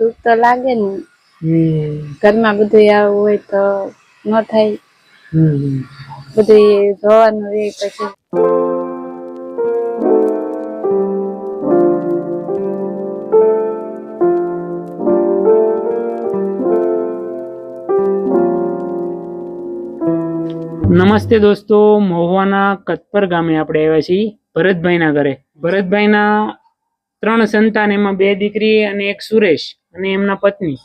દુઃખ તો લાગે ને. ઘરમાં બધું આવું હોય તો ન થાય. બધું જોવાનું રે પછી. નમસ્તે દોસ્તો મહુવાના કતપર ગામે આપણે આવ્યા છીએ ભરતભાઈના ઘરે. ભરતભાઈના ત્રણ સંતાન એમાં બે દીકરી અને એક સુરેશ. અને એમના પત્ની.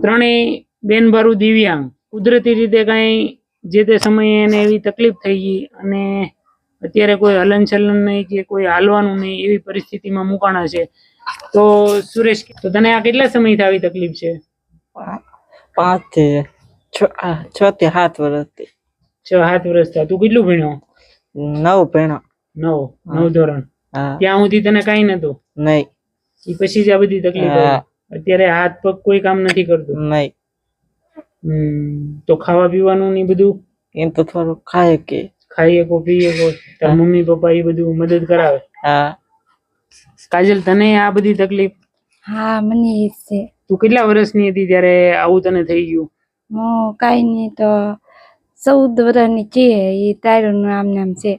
ત્રણેય બેનભારું દિવ્યાંગ. કુદરતી રીતે કાંઈ જે તે સમયે એને એવી તકલીફ થઈ ગઈ અને અત્યારે કોઈ હલનચલન નહીં કે કોઈ હાલવાનું નહીં એવી પરિસ્થિતિમાં મુકાણા છે. તો સુરેશ તો તને આ કેટલા સમયથી આવી તકલીફ છે? પાંચથી છ થી સાત વર્ષથી છ સાત વર્ષ થયા. તું કેટલું ભણ્યો? નવ ભણ્યો. નવ. નવ ધોરણ. ત્યાં સુધી તને કઈ નતું નહીં. એ પછી જ આ બધી તકલીફ અત્યારે હાથ પગ કોઈ કામ નથી કરતું. નહીં. તો ખાવા પીવાનું ને બધું? એમ તો થોડું ખાય કે. ખાઈએ કો પીએ કો. તાર મમ્મી પપ્પા એ બધું મદદ કરાવે. હા. કાજલ તને આ બધી તકલીફ? હા મને એ છે. તું કેટલા વર્ષની હતી ત્યારે આવું તને થઈ ગયું? હું કાઈ નહીં તો ચૌદ વર્ષની છે એ તારું નામ નામ છે.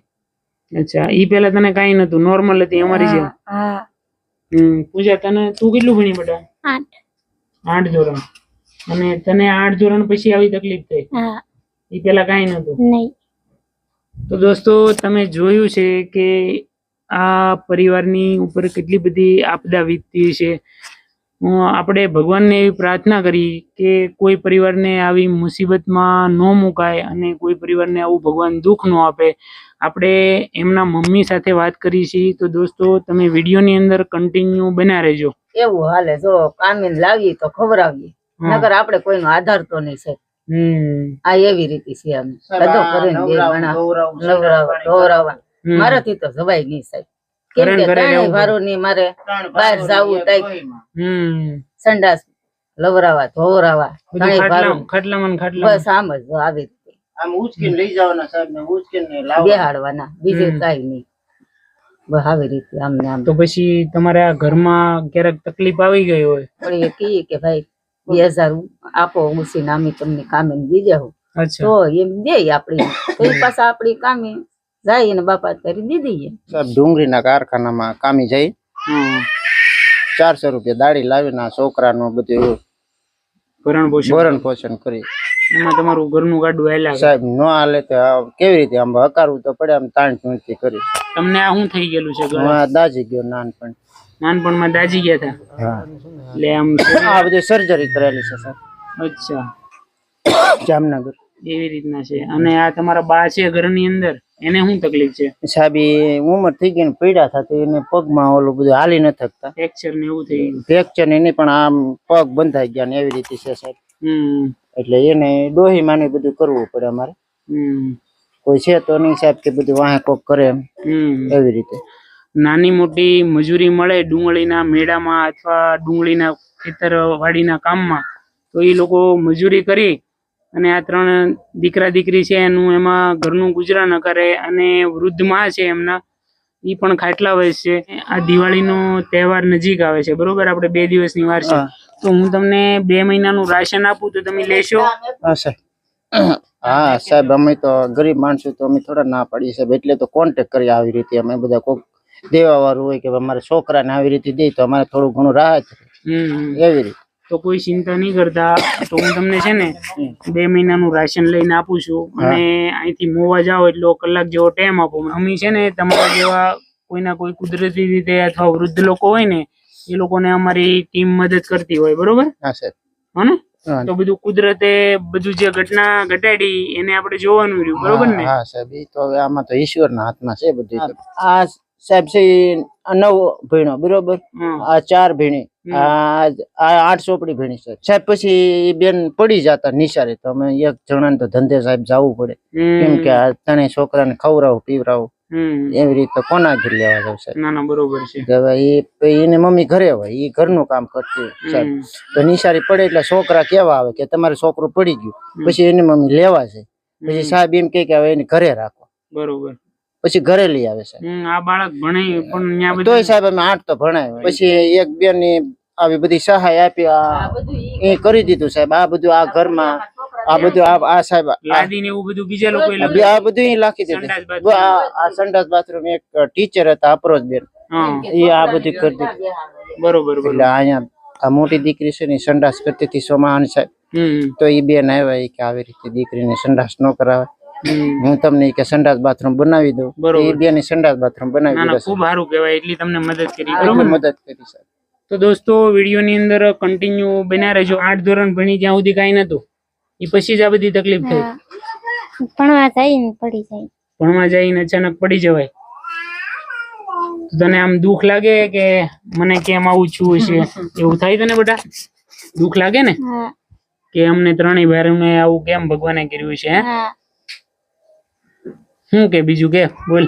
અચ્છા ઈ પેલા તને કઈ નતું નોર્મલ હતી અમારી જેમ. હા, હા. હમ પૂજા તને તું કેટલું ભણી બેટા? આઠ. આઠ ધોરણ. અને તને આઠ ધોરણ પછી આવી તકલીફ થઈ? હા. ઈ પેલા કઈ નતું નહીં. તો દોસ્તો તમે જોયું છે કે આ પરિવારની ઉપર કેટલી બધી આપદા વીતતી છે. આપણે ભગવાનને એવી પ્રાર્થના કરી કે કોઈ પરિવારને આવી મુસીબતમાં ન મુકાય અને કોઈ પરિવારને આવું ભગવાન દુઃખ ન આપે. આપણે એમના મમ્મી સાથે વાત કરી છીએ તો દોસ્તો તમે વિડીયોની અંદર કન્ટિન્યુ બના રહેજો. એવું હાલે જો કામે લાવી તો ખવડાવીએ. નગર નકર આપણે કોઈનો આધાર તો નહીં છે. હમ. આ એવી રીતે છે અમે બધો કરીને. મારાથી તો જવાય નહીં સાહેબ. કેમ ઘરે ને કે ઘરે ત્રણેયની મારે બહાર જાવું તઈ સંડાસ લવરાવા ધોવરાવા બધું ત્રણેય ખાટલામાં ને બસ આમ જ આવી રીતે. આમ ઉચકીને લઈ જવાના સાહેબ ને ઉચકીને લાવવાના. બેહાડવાના. બીજું કઈ નહીં. આવી રીતે આમ ને આમ. તો પછી તમારા ઘરમાં ક્યારેક તકલીફ આવી ગઈ હોય? પણ એ કહીએ કે ભાઈ બે હજાર આપો ઉસી નામી તમને કામે દીધા હો. તો એમ દે આપડી તો પાછા આપડી કામે. જાય અને બાપા કરી દીધી સાહેબ ડુંગળીના કારખાનામાં કામી જઈ હમ. ચારસો રૂપિયા દાડી લાવીને આ છોકરાનું બધું ભરણ પોષણ. ભરણ પોષણ કરી. એમાં તમારું ઘરનું ગાડું હાલ્યા સાહેબ ન હાલે તો આ કેવી રીતે આમ હકારવું તો પડે આમ તાણ ચૂંટતી કરી. તમને આ શું થઈ ગયેલું છે દાજી ગયો નાનપણ. નાનપણમાં દાજી ગયા હતા? એટલે આમ આ બધી સર્જરી કરેલી છે સાહેબ. અચ્છા. જામનગર. એવી રીતના છે. અને આ તમારા બા છે ઘરની અંદર એને શું તકલીફ છે? સાહેબ એ ઉંમર થઈ ગઈ ને પીડા થતી એને પગમાં ઓલું બધું હાલી ન થકતા ફ્રેક્ચર ને એવું થઈ ગયું. ફ્રેક્ચર એની પણ આમ પગ બંધાઈ ગયા ને એવી રીતે છે સાહેબ. એટલે એને ડોહી માને બધું કરવું પડે અમારે. કોઈ છે તો નહીં સાહેબ કે બધું વાહે કોક કરે એમ. હમ. એવી રીતે. નાની મોટી મજૂરી મળે ડુંગળીના મેળામાં અથવા ડુંગળીના ખેતર વાડીના કામમાં તો એ લોકો મજૂરી કરી અને આ ત્રણ દીકરા દીકરી છે એનું એમાં ઘરનું ગુજરાન કરે અને વૃદ્ધમાં છે એમના એ પણ ખાટલા હોય છે. આ દિવાળીનો તહેવાર નજીક આવે છે બરોબર? આપણે બે દિવસની વાર છે. તો હું તમને બે મહિનાનું રાશન આપું તો તમે લેશો? હા સાહેબ. હા સાહેબ અમે તો ગરીબ માણસો તો અમે થોડા ના પાડીએ સાહેબ. એટલે તો કોન્ટેક કરી આવી રીતે. અમે બધા કોક દેવા વાળું હોય કે અમારા છોકરાને આવી રીતે દે તો અમારે થોડું ઘણું રાહત હમ. એવી રીતે. તો કોઈ ચિંતા નહીં કરતા. તો હું તમને છે ને બે મહિનાનું રાશન લઈને આપું છું. અને અહીંથી મોવા જાઓ એટલો કલાક જેવો ટાઈમ આપો. અમે છે ને તમારા જેવા કોઈના કોઈ કુદરતી રીતે અથવા વૃદ્ધ લોકો હોય ને એ લોકોને અમારી ટીમ મદદ કરતી હોય બરોબર? હા સાહેબ. હો તો બધું કુદરતે બધું જે ઘટના ઘટાડી એને આપણે જોવાનું રહ્યું બરોબર ને? હા સાહેબ. એ તો હવે આમાં તો ઈશ્વરના હાથમાં છે બધું આ સાહેબ છે આ નવ ભીણો બરોબર? હમ. આ ચાર ભીણી. આ આઠ ચોપડી ભેણી છે. સાહેબ પછી બેન પડી જતા નિશાળે. તો અમે એક જણાને તો ધંધે સાહેબ જવું પડે. કેમ કે આ ત્રણેય છોકરાને ખવડાવું પીવડાવું. એવી રીતે કોના ઘર લેવા જાવ સાહેબ? ના ના બરોબર છે. હવે એને મમ્મી ઘરે હોય. એ ઘરનું કામ કરતી હોય સાહેબ. તો નિશાળી પડે એટલે છોકરા કેવા આવે કે તમારે છોકરું પડી ગયું. પછી એની મમ્મી લેવા છે પછી સાહેબ એમ કે હવે એને ઘરે રાખો. બરોબર. પછી ઘરે લઈ આવે સાહેબ હમ આ બાળક ભણે પણ તોય સાહેબ અમે આઠ તો ભણાય પછી એક બે ની આવી બધી સહાય આપી આ એ કરી દીધું સાહેબ. આ બધું આ ઘરમાં આ બધું આ આ સાહેબ લાદી ને એવું બધું બીજા લોકોએ આ બધું લખી દીધું. આ આ સંડાસ બાથરૂમ એક ટીચર હતા અપરોજ બેન. હા. એ આ બધું કરી દીધું. બરોબર બરોબર. એટલે અહીંયા આ મોટી દીકરી છે ને સંડાસ કરતી હતી સોમાન સાહેબ. હમ તો એ બેન આવ્યા કે આવી રીતે દીકરીને સંડાસ ન કરાવે. હું તમને કે સંડાસ બાથરૂમ બનાવી દઉં. બરોબર. એ બેન સંડાસ બાથરૂમ બનાવી ના ના દીધા ખૂબ સારું કહેવાય એટલી તમને મદદ કરી. બરોબર? ને? મદદ કરી સર તો દોસ્તો વિડીયોની અંદર કન્ટિન્યુ બન્યા રહેજો. આઠ ધોરણ ભણી જ્યાં સુધી કાંઈ નતું એ પછી જ આ બધી તકલીફ થઈ. ભણવા જાય પડી જાય. ભણવા જઈને અચાનક પડી જવાય. તને આમ દુઃખ લાગે કે મને કેમ આવું છું છે એવું થાય તને બેટા દુઃખ લાગે ને? કે અમને ત્રણેય ભાઈ આવું કેમ ભગવાને કર્યું છે શું કે બીજું કે? બોલ.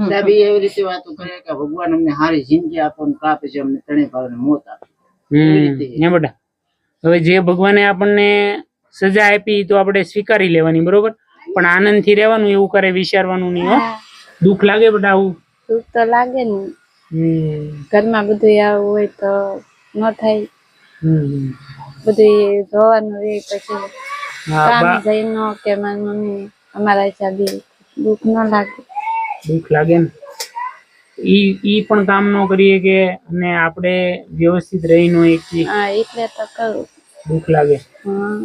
સાહેબ એવી રીતે વાતો કરે કે ભગવાન અમને સારી જિંદગી આપો ને કાપે છે અમને ત્રણેય ભાવને મોત આપે. હમ બેટા. હવે જે ભગવાને આપણને સજા આપી તો આપણે સ્વીકારી લેવાની બરોબર? પણ આનંદથી રહેવાનું એવું કરે વિચારવાનું નહીં હો. દુઃખ લાગે બેટા આવું? દુઃખ તો લાગે ને. ઘરમાં બધું આવું હોય તો ન થાય. બધું જોવાનું રે પછી. હા કામ બા જઈને કે મારી મમ્મી અમારા હિસાબે. દુઃખ ન લાગે. દુઃખ લાગે ને? ઈ ઈ પણ કામ ન કરીએ કે અને આપણે વ્યવસ્થિત રહી નો એકથી હા એટલે તો કરું. દુઃખ લાગે. હા.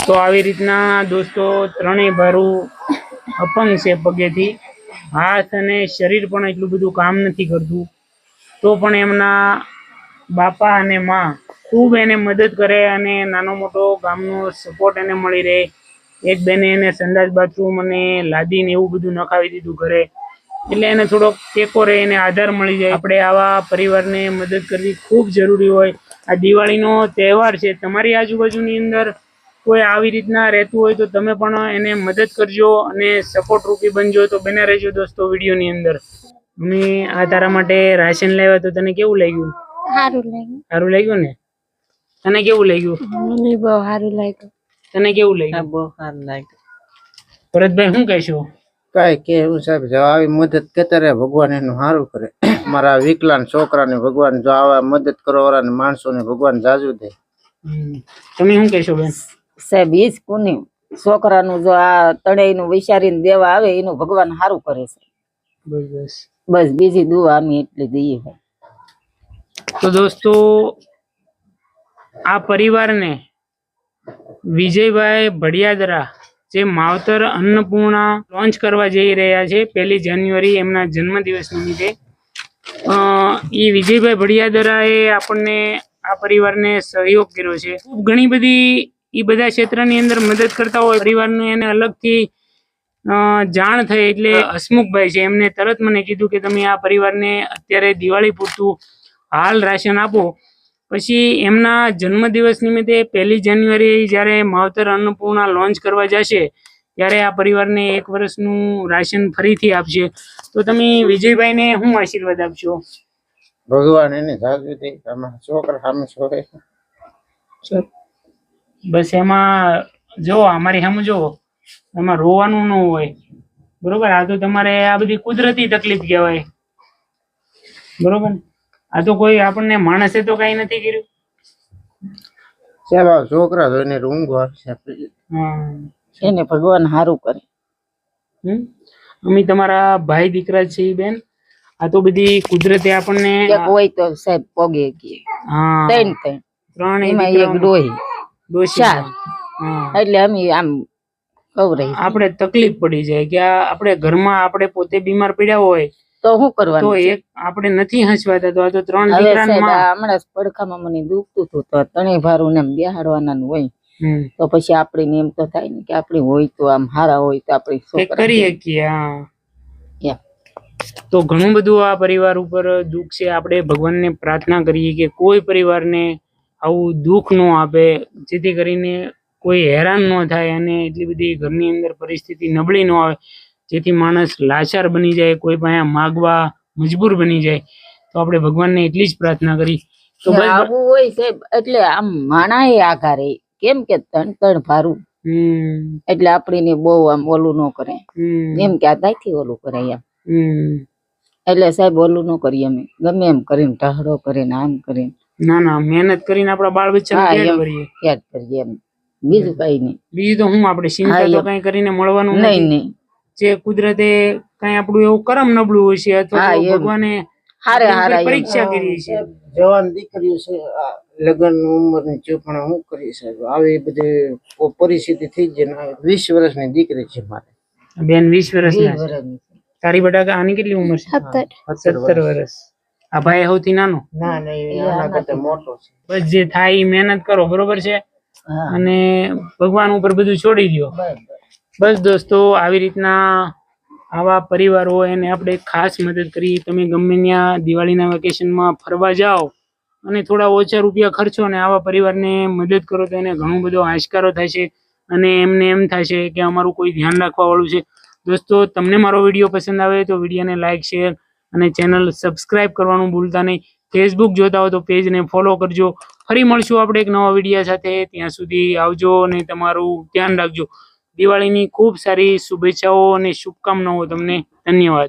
તો આવી રીતના દોસ્તો ત્રણેય ભારું અપંગ છે પગેથી. હાથ અને શરીર પણ એટલું બધું કામ નથી કરતું. તો પણ એમના બાપા અને માં ખૂબ એને મદદ કરે અને નાનો મોટો ગામનો સપોર્ટ એને મળી રહે. એક બેને એને સંડાસ બાથરૂમ અને લાદીને એવું બધું નખાવી દીધું ઘરે. એટલે એને થોડોક ટેકો રહે એને આધાર મળી જાય. આપણે આવા પરિવારને મદદ કરવી ખૂબ જરૂરી હોય. આ દિવાળીનો તહેવાર છે. તમારી આજુબાજુની અંદર કોઈ આવી રીતના રહેતું હોય તો તમે પણ એને મદદ કરજો અને સપોર્ટ રૂપી બનજો. તો બને રહેજો દોસ્તો વિડીયોની અંદર. અમે આ તારા માટે રાશન લાવ્યા તો તને કેવું લાગ્યું? સારું લાગ્યું. સારું લાગ્યું ને? તને કેવું લાગ્યું? મને બહુ સારું લાગ્યું. તને કેવું લાગ્યું? બહુ સારું લાગ્યું. ભરતભાઈ શું કહેશો? કઈ કે સાહેબ જો આવી મદદ કરતા રહે ભગવાન એનું સારું કરે. મારા વિકલાંગ છોકરાને ભગવાન જો આવા મદદ કરવા વાળા માણસોને ભગવાન જાજુ દે. તમે શું કહેશો બેન? સાહેબ એ જ પુણ્ય. છોકરાનું જો આ તણેયનું વિચારીને દેવા આવે એનું ભગવાન સારું કરે છે. બસ. બસ બસ બીજી દુઆ અમે એટલી દઈએ તો દોસ્તો આ પરિવારને વિજયભાઈ ભડિયાદરા, જે માવતર અન્નપૂર્ણા લોન્ચ કરવા જઈ રહ્યા છે, પહેલી જાન્યુઆરી એમના જન્મદિવસ નિમિત્તે એ વિજયભાઈ ભડિયાદરાએ આપણને આ પરિવારને સહયોગ કર્યો છે. ખૂબ ઘણી બધી એ બધા ક્ષેત્રની અંદર મદદ કરતા હોય, પરિવારનું એને અલગથી જાણ થઈ એટલે હસમુખભાઈ છે, એમને તરત મને કીધું કે તમે આ પરિવારને અત્યારે દિવાળી પૂરતું હાલ રાશન આપો. પછી એમના જન્મદિવસ નિમિત્તે પહેલી જાન્યુઆરી જ્યારે માવતર અન્નપૂર્ણા લોન્ચ કરવા જશે ત્યારે આ પરિવારને એક વર્ષનું રાશન ફરીથી આપશે. તો તમે વિજયભાઈને શું આશીર્વાદ આપશો? ભગવાન એની અમારા છોકરા સામે બસ એમાં જો અમારી સામે જો એમાં રોવાનું ન હોય. બરોબર? આ તો તમારે આ બધી કુદરતી તકલીફ કહેવાય. બરોબર? આ તો કોઈ આપણને માણસે તો કઈ નથી કર્યું. ચાલો છોકરા જોઈને ઊંઘ આવશે એને ભગવાન સારું કરે. અમે તમારા ભાઈ દીકરા છે બેન. આ તો બધી કુદરતે આપણને હોય તો સાહેબ પગે કે ત્રણ ત્રણ. ત્રણ એમાં એક ડોહી. ચાર. એટલે અમે આમ કવરાઈ. આપણે તકલીફ પડી જાય કે આપણે ઘરમાં આપણે પોતે બીમાર પડ્યા હોય તો શું તો કરવાનું છે? એક આપણે નથી હસવાતા તો આ તો ત્રણ દીકરાની હમણાં પડખામાં મને દુખતું હતું તો ત્રણેય ભારું ને બેહાડવાના હોય. તો પછી આપણે એમ તો થાય ને કે આપણે હોય તો આમ હારા હોય તો આપણે કરી શકીએ હા. તો ઘણું બધું આ પરિવાર ઉપર દુઃખ છે. આપણે ભગવાનને પ્રાર્થના કરીએ કે કોઈ પરિવારને આવું દુઃખ ન આપે જેથી કરીને કોઈ હેરાન ન થાય અને એટલી બધી ઘરની અંદર પરિસ્થિતિ નબળી ન આવે. જેથી માણસ લાચાર બની જાય કોઈ પાસે માગવા મજબૂર બની જાય તો આપણે ભગવાનને એટલી જ પ્રાર્થના કરી. તો આવું હોય સાહેબ એટલે આમ માણા એ. આઘારે કેમ કે તણ તણ ભારું. એટલે આપણે બહુ આમ ઓલું ન કરે. એમ કે આ દાયથી ઓલું કરે એમ. એટલે સાહેબ ઓલું ન કરીએ અમે. ગમે એમ કરીને ટહરો કરીને આમ કરીને. ના ના મહેનત કરીને આપણા બાળ બચ્ચા. કરીએ. એમ. બીજું કઈ નહીં. બીજું તો હું આપણે ચિંતા તો કઈ કરીને મળવાનું નહીં નહીં. જે કુદરતે કઈ આપણું એવું કરમ નબળું હોય છે અથવા હા, તો એમ. ભગવાને હારે હારા. પરીક્ષા કરી છે. જવાન દીકરીઓ છે આ લગ્ન ઉંમરની છે પણ હું કરી સાહેબ? આવી બધી પરિસ્થિતિ થઈ ને વીસ વર્ષની દીકરી છે મારે. બેન વીસ વર્ષના? છે તારી બટાકા આની કેટલી ઉંમર છે? સત્તર. વર્ષ. આ ભાઈ સૌથી નાનો? ના ના કરતા મોટો છે. બસ જે થાય એ મહેનત કરો બરોબર છે? અને ભગવાન ઉપર બધું છોડી દો બરાબર. બસ દોસ્તો, આવી રીતના આવા પરિવારો એને આપણે ખાસ મદદ કરી. તમે ગમે ત્યાં દિવાળીના વેકેશનમાં ફરવા જાઓ અને થોડા ઓછા રૂપિયા ખર્ચો અને આવા પરિવારને મદદ કરો તો એને ઘણો બધો આશકારો છે અને એમને એમ થાય છે કે અમારું કોઈ ધ્યાન રાખવાવાળું છે. દોસ્તો, તમને મારો વીડિયો પસંદ આવે તો વિડીયોને લાઇક શેર અને ચેનલ સબસ્ક્રાઇબ કરવાનું ભૂલતા નહીં. ફેસબુક જોતા હો તો પેજને ફોલો કરજો. ફરી મળશું આપણે એક નવા વીડિયો સાથે. ત્યાં સુધી આવજો અને તમારું ધ્યાન રાખજો. દિવાળીની ખૂબ સારી શુભેચ્છાઓ અને શુભકામનાઓ તમને. ધન્યવાદ.